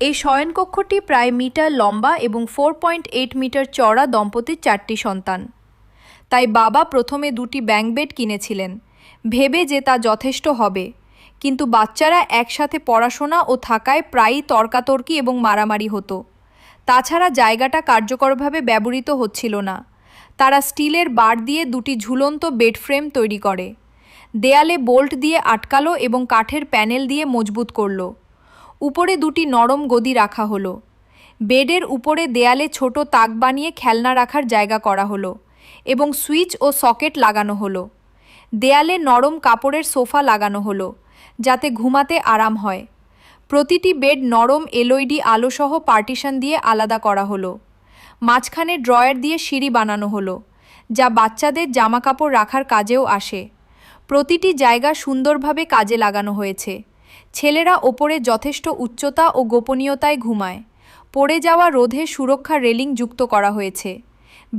এই শয়নকক্ষটি প্রায় মিটার লম্বা এবং ফোর পয়েন্ট এইট মিটার চড়া দম্পতির চারটি সন্তান। তাই বাবা প্রথমে দুটি ব্যাঙ্ক বেড কিনেছিলেন। ভেবে যে তা যথেষ্ট হবে। কিন্তু বাচ্চারা একসাথে পড়াশোনা ও থাকায় প্রায়ই তর্কাতর্কি এবং মারামারি হতো। তাছাড়া জায়গাটা কার্যকরভাবে ব্যবহৃত হচ্ছিল না। তারা স্টিলের বার দিয়ে দুটি ঝুলন্ত বেড ফ্রেম তৈরি করে। দেয়ালে বোল্ট দিয়ে আটকালো এবং কাঠের প্যানেল দিয়ে মজবুত করল। উপরে দুটি নরম গদি রাখা হলো। বেডের উপরে দেয়ালে ছোট তাক বানিয়ে খেলনা রাখার জায়গা করা হলো এবং সুইচ ও সকেট লাগানো হলো। দেয়ালে নরম কাপড়ের সোফা লাগানো হলো যাতে ঘুমাতে আরাম হয়। প্রতিটি বেড নরম এলইডি আলোসহ পার্টিশন দিয়ে আলাদা করা হলো। মাঝখানে ড্রয়ার দিয়ে সিঁড়ি বানানো হলো যা বাচ্চাদের জামাকাপড় রাখার কাজেও আসে। প্রতিটি জায়গা সুন্দরভাবে কাজে লাগানো হয়েছে। ছেলেরা ওপরে যথেষ্ট উচ্চতা ও গোপনীয়তায় ঘুমায়। পড়ে যাওয়া রোধে সুরক্ষা রেলিং যুক্ত করা হয়েছে।